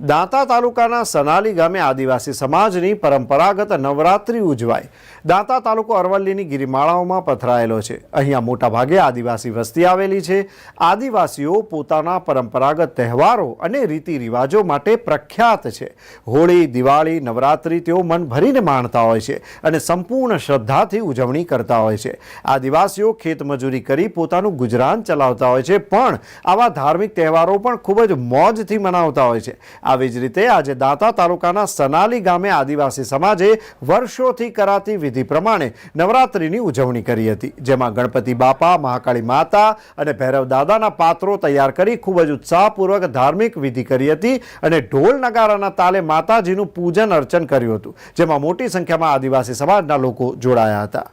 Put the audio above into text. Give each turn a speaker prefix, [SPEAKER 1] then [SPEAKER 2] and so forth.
[SPEAKER 1] દાંતા તાલુકાના સનાલી ગામે આદિવાસી સમાજની પરંપરાગત નવરાત્રિ ઉજવાય. દાંતા તાલુકો અરવલ્લીની ગિરિમાળાઓમાં પથરાયેલો છે. અહીંયા મોટાભાગે આદિવાસી વસ્તી આવેલી છે. આદિવાસીઓ પોતાના પરંપરાગત તહેવારો અને રીતિ રિવાજો માટે પ્રખ્યાત છે. હોળી, દિવાળી, નવરાત્રિ તેઓ મન ભરીને માણતા હોય છે અને સંપૂર્ણ શ્રદ્ધાથી ઉજવણી કરતા હોય છે. આદિવાસીઓ ખેતમજૂરી કરી પોતાનું ગુજરાન ચલાવતા હોય છે, પણ આવા ધાર્મિક તહેવારો પણ ખૂબ જ મોજથી મનાવતા હોય છે. આવી જ રીતે આજે દાંતા તાલુકાના સનાલી ગામે આદિવાસી સમાજે વર્ષોથી કરાતી વિધિ પ્રમાણે નવરાત્રિની ઉજવણી કરી હતી, જેમાં ગણપતિ બાપા, મહાકાળી માતા અને ભૈરવ દાદાના પાત્રો તૈયાર કરી ખૂબ જ ઉત્સાહપૂર્વક ધાર્મિક વિધિ કરી હતી અને ઢોલ નગારાના તાલે માતાજીનું પૂજન અર્ચન કર્યું હતું, જેમાં મોટી સંખ્યામાં આદિવાસી સમાજના લોકો જોડાયા હતા.